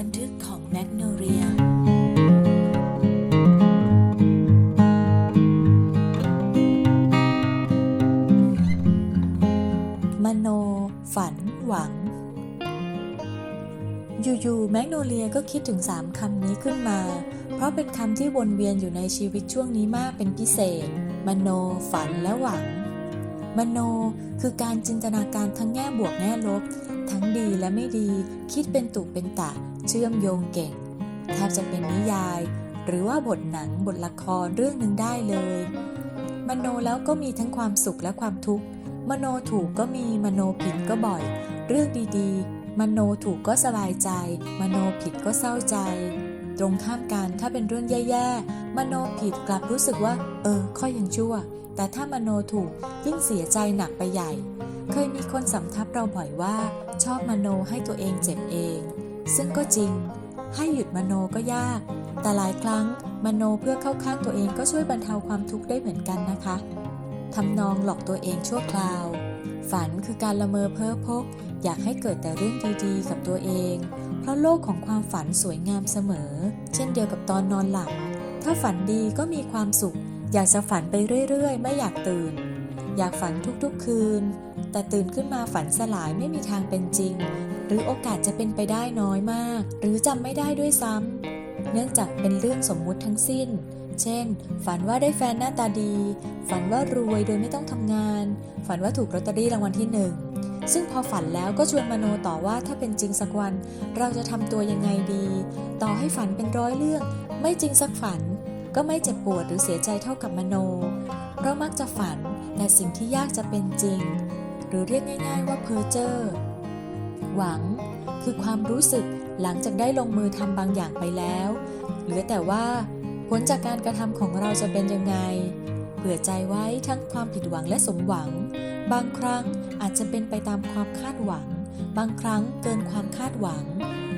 บันทึกของแมกโนเรียมโน ฝัน หวัง อยู่ๆแมกโนเลียก็คิดถึงสามคำนี้ขึ้นมา เพราะเป็นคำที่วนเวียนอยู่ในชีวิตช่วงนี้มากเป็นพิเศษ มโน ฝันและหวัง มโนคือการจินตนาการทั้งแง่บวกแง่ลบ ทั้งดีและไม่ดี คิดเป็นตุเป็นตะ เชื่อมโยงเก่ง แทบจะเป็นนิยาย หรือว่าบทหนังบทละครเรื่องหนึ่งได้เลย มโนแล้วก็มีทั้งความสุขและความทุกข์ มโนถูกก็มีมโนผิดก็บ่อย เรื่องดีๆ มโนถูกก็สบายใจ มโนผิดก็เศร้าใจ ตรงข้ามกันถ้าเป็นเรื่องแย่ๆ มโนผิดกลับรู้สึกว่า เออข้อยังชั่ว แต่ถ้ามโนถูกยิ่งเสียใจหนักไปใหญ่ เคยมีคนสำทับเราบ่อยว่า ชอบมโนให้ตัวเองเจ็บเอง ซึ่งก็จริง ให้หยุดมโนก็ยาก แต่หลายครั้งมโนเพื่อเข้าข้างตัวเองก็ช่วยบรรเทาความทุกข์ได้เหมือนกันนะคะทำนองหลอกตัวเองชั่วคราว ฝันคือการละเมอเพ้อพก อยากให้เกิดแต่เรื่องดีๆ กับตัวเอง เพราะโลกของความฝันสวยงามเสมอ เช่นเดียวกับตอนนอนหลับ ถ้าฝันดีก็มีความสุข อยากจะฝันไปเรื่อยๆ ไม่อยากตื่น อยากฝันทุกๆคืน แต่ตื่นขึ้นมาฝันสลายไม่มีทางเป็นจริง หรือโอกาสจะเป็นไปได้น้อยมาก หรือจำไม่ได้ด้วยซ้ำเนื่องจากเป็นเรื่องสมมุติทั้งสิ้น เช่น ฝันว่าได้แฟนหน้าตาดี ฝันว่ารวยโดยไม่ต้องทำงาน ฝันว่าถูกลอตเตอรี่รางวัลที่หนึ่ง ซึ่งพอฝันแล้วก็ชวนมโนต่อว่าถ้าเป็นจริงสักวัน เราจะทำตัวยังไงดี ต่อให้ฝันเป็นร้อยเรื่อง ไม่จริงสักฝัน ก็ไม่เจ็บปวดหรือเสียใจเท่ากับมโน เรามักจะฝันแต่สิ่งที่ยากจะเป็นจริง หรือเรียกง่าย ๆ ว่าเพ้อเจ้อหวัง คือความรู้สึกหลังจากได้ลงมือทำบางอย่างไปแล้ว เหลือแต่ว่าผลจากการกระทำของเราจะเป็นยังไง เผื่อใจไว้ทั้งความผิดหวังและสมหวัง บางครั้งอาจจะเป็นไปตามความคาดหวัง บางครั้งเกินความคาดหวัง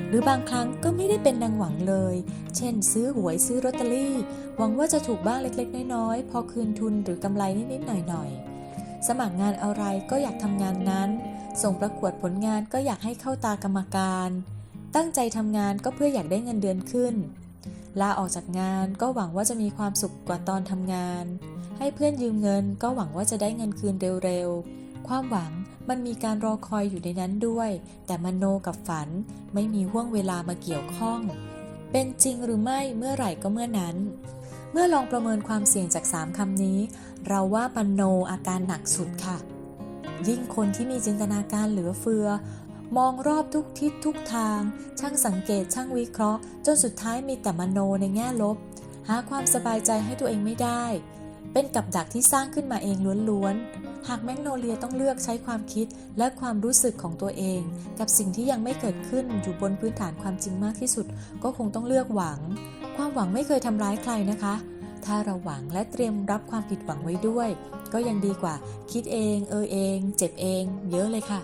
หรือบางครั้งก็ไม่ได้เป็นดังหวังเลย เช่น ซื้อหวยซื้อลอตเตอรี่ หวังว่าจะถูกบ้างเล็กๆ น้อยๆ พอคืนทุนหรือกำไรนิดๆหน่อยๆสมัครงานอะไรก็อยากทำงานนั้น ส่งประกวดผลงานก็อยากให้เข้าตากรรมการ ตั้งใจทำงานก็เพื่ออยากได้เงินเดือนขึ้น ลาออกจากงานก็หวังว่าจะมีความสุขกว่าตอนทำงาน ให้เพื่อนยืมเงินก็หวังว่าจะได้เงินคืนเร็วๆ ความหวังมันมีการรอคอยอยู่ในนั้นด้วย แต่มโนกับฝันไม่มีห่วงเวลามาเกี่ยวข้อง เป็นจริงหรือไม่เมื่อไหร่ก็เมื่อนั้น เมื่อลองประเมินความเสี่ยงจาก 3คำนี้ เราว่ามโนอาการหนักสุดค่ะ ยิ่งคนที่มีจินตนาการเหลือเฟือ มองรอบทุกทิศทุกทาง ช่างสังเกตช่างวิเคราะห์ จนสุดท้ายมีแต่มโนในแง่ลบ หาความสบายใจให้ตัวเองไม่ได้ เป็นกับดักที่สร้างขึ้นมาเองล้วนๆ หากแมกโนเลียต้องเลือกใช้ความคิดและความรู้สึกของตัวเอง กับสิ่งที่ยังไม่เกิดขึ้นอยู่บนพื้นฐานความจริงมากที่สุด ก็คงต้องเลือกหวัง ความหวังไม่เคยทำร้ายใครนะคะ ถ้าเราหวังและเตรียมรับความผิดหวังไว้ด้วย ก็ยังดีกว่า คิดเอง เออเอง เจ็บเอง เยอะเลยค่ะ